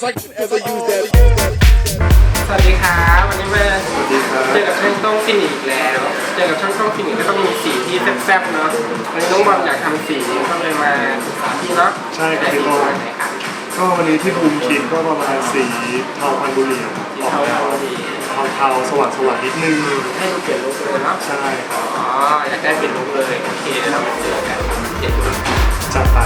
Cause I can ever use that. สวัสดีครับวันนี้มาสวัสดีครับเจอกับช่างต้องฟินิกอีกแล้ว เจอกับช่างต้องฟินิกก็ต้องมีสีที่แซ่บๆเนาะวันนี้น้องบอลอยากทำสีก็เลยมาศึกษาพี่เนาะใช่ครับพี่พี่โต้บอลไหนครับก็วันนี้ที่บูมคิดก็ประมาณสีเทาพันธุ์บุรีอสีอกเทาแนวๆดีเทาๆสว่างสว่างๆนิดนึงให้ดูเปลี่ยนลุคเลยเนาะใช่ครับอ๋ออยากได้เป็นลุคเลยโอเคเดี๋ยวเราไปเจอกันเปลี่ยนลุคจัดไป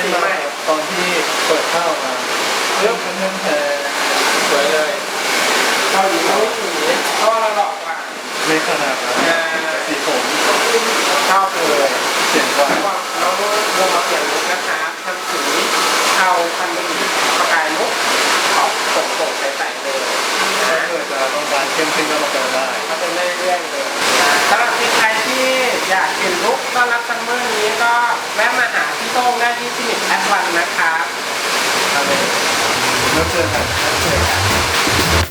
เต้นสีมาใหม่กตอนที่เปิดเข้ามาเริ่มเป็นเรื่องแพรสวยเลยเกาหลีเขาไม่สีเพราะว่าเราหลอกกว่าในขนาดนั้นอ่าสีผมชอบเลยเขียนว่าแล้วก็เราลงมาเปลี่ยนลุคนะคะทำสีเทาพันธุ์ดีประกายมุกออกโปร่งๆใสๆเลยนะถ้าเกิดจะต้องการเข้มขึ้นก็ลงไปได้เขาเป็นเรื่อยๆเลยสำหรับใครที่อยากเปลี่ยนลุคต้อนรับซัมเมอร์นี้ก็แวะมาหาพี่ โต้งหน้าที่ฟินิกแอดวันนะครับ ครัอผมแล้าเจอกัน